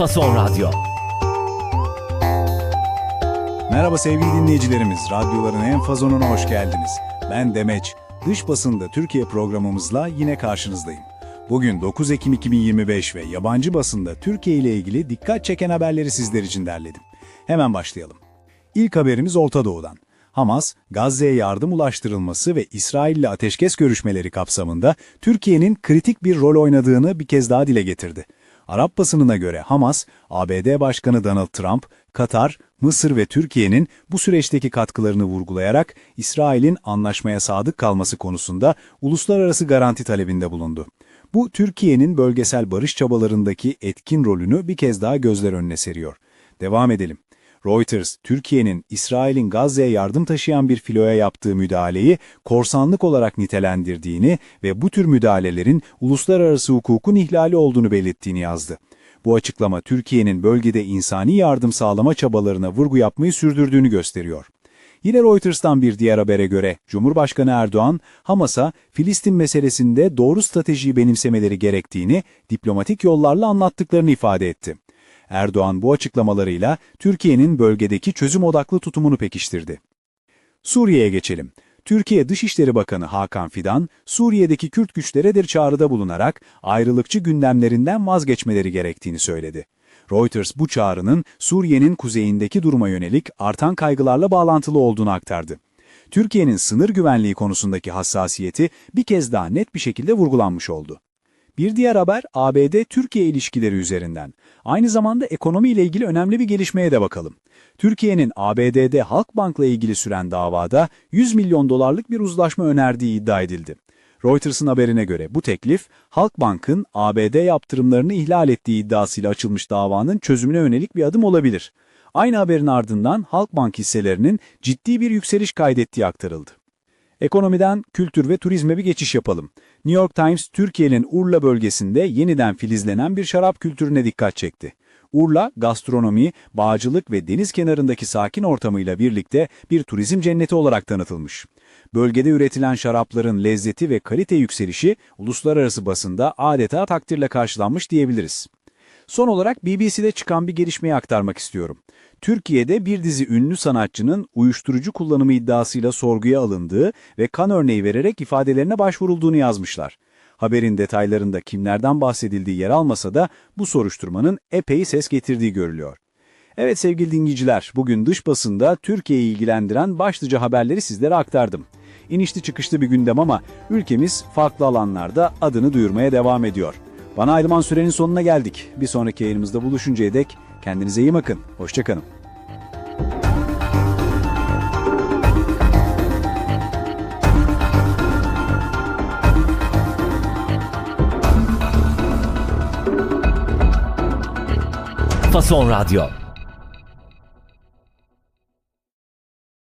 Fason Radyo. Merhaba sevgili dinleyicilerimiz, radyoların en fazonuna hoş geldiniz. Ben Demeç, dış basında Türkiye programımızla yine karşınızdayım. Bugün 9 Ekim 2025 ve yabancı basında Türkiye ile ilgili dikkat çeken haberleri sizler için derledim. Hemen başlayalım. İlk haberimiz Orta Doğu'dan. Hamas, Gazze'ye yardım ulaştırılması ve İsrail ile ateşkes görüşmeleri kapsamında Türkiye'nin kritik bir rol oynadığını bir kez daha dile getirdi. Arap basınına göre Hamas, ABD Başkanı Donald Trump, Katar, Mısır ve Türkiye'nin bu süreçteki katkılarını vurgulayarak İsrail'in anlaşmaya sadık kalması konusunda uluslararası garanti talebinde bulundu. Bu Türkiye'nin bölgesel barış çabalarındaki etkin rolünü bir kez daha gözler önüne seriyor. Devam edelim. Reuters, Türkiye'nin İsrail'in Gazze'ye yardım taşıyan bir filoya yaptığı müdahaleyi korsanlık olarak nitelendirdiğini ve bu tür müdahalelerin uluslararası hukukun ihlali olduğunu belirttiğini yazdı. Bu açıklama Türkiye'nin bölgede insani yardım sağlama çabalarına vurgu yapmayı sürdürdüğünü gösteriyor. Yine Reuters'tan bir diğer habere göre Cumhurbaşkanı Erdoğan, Hamas'a Filistin meselesinde doğru stratejiyi benimsemeleri gerektiğini diplomatik yollarla anlattıklarını ifade etti. Erdoğan bu açıklamalarıyla Türkiye'nin bölgedeki çözüm odaklı tutumunu pekiştirdi. Suriye'ye geçelim. Türkiye Dışişleri Bakanı Hakan Fidan, Suriye'deki Kürt güçlere bir çağrıda bulunarak ayrılıkçı gündemlerinden vazgeçmeleri gerektiğini söyledi. Reuters bu çağrının Suriye'nin kuzeyindeki duruma yönelik artan kaygılarla bağlantılı olduğunu aktardı. Türkiye'nin sınır güvenliği konusundaki hassasiyeti bir kez daha net bir şekilde vurgulanmış oldu. Bir diğer haber ABD-Türkiye ilişkileri üzerinden. Aynı zamanda ekonomi ile ilgili önemli bir gelişmeye de bakalım. Türkiye'nin ABD'de Halkbank'la ilgili süren davada 100 milyon dolarlık bir uzlaşma önerdiği iddia edildi. Reuters'ın haberine göre bu teklif, Halkbank'ın ABD yaptırımlarını ihlal ettiği iddiasıyla açılmış davanın çözümüne yönelik bir adım olabilir. Aynı haberin ardından Halkbank hisselerinin ciddi bir yükseliş kaydettiği aktarıldı. Ekonomiden kültür ve turizme bir geçiş yapalım. New York Times, Türkiye'nin Urla bölgesinde yeniden filizlenen bir şarap kültürüne dikkat çekti. Urla, gastronomi, bağcılık ve deniz kenarındaki sakin ortamıyla birlikte bir turizm cenneti olarak tanıtılmış. Bölgede üretilen şarapların lezzeti ve kalite yükselişi uluslararası basında adeta takdirle karşılanmış diyebiliriz. Son olarak BBC'de çıkan bir gelişmeyi aktarmak istiyorum. Türkiye'de bir dizi ünlü sanatçının uyuşturucu kullanımı iddiasıyla sorguya alındığı ve kan örneği vererek ifadelerine başvurulduğunu yazmışlar. Haberin detaylarında kimlerden bahsedildiği yer almasa da bu soruşturmanın epey ses getirdiği görülüyor. Evet sevgili dinleyiciler, bugün dış basında Türkiye'yi ilgilendiren başlıca haberleri sizlere aktardım. İnişli çıkışlı bir gündem ama ülkemiz farklı alanlarda adını duyurmaya devam ediyor. Bana ayrılan sürenin sonuna geldik. Bir sonraki yayınımızda buluşuncaya dek kendinize iyi bakın. Hoşçakalın. Fason Radyo.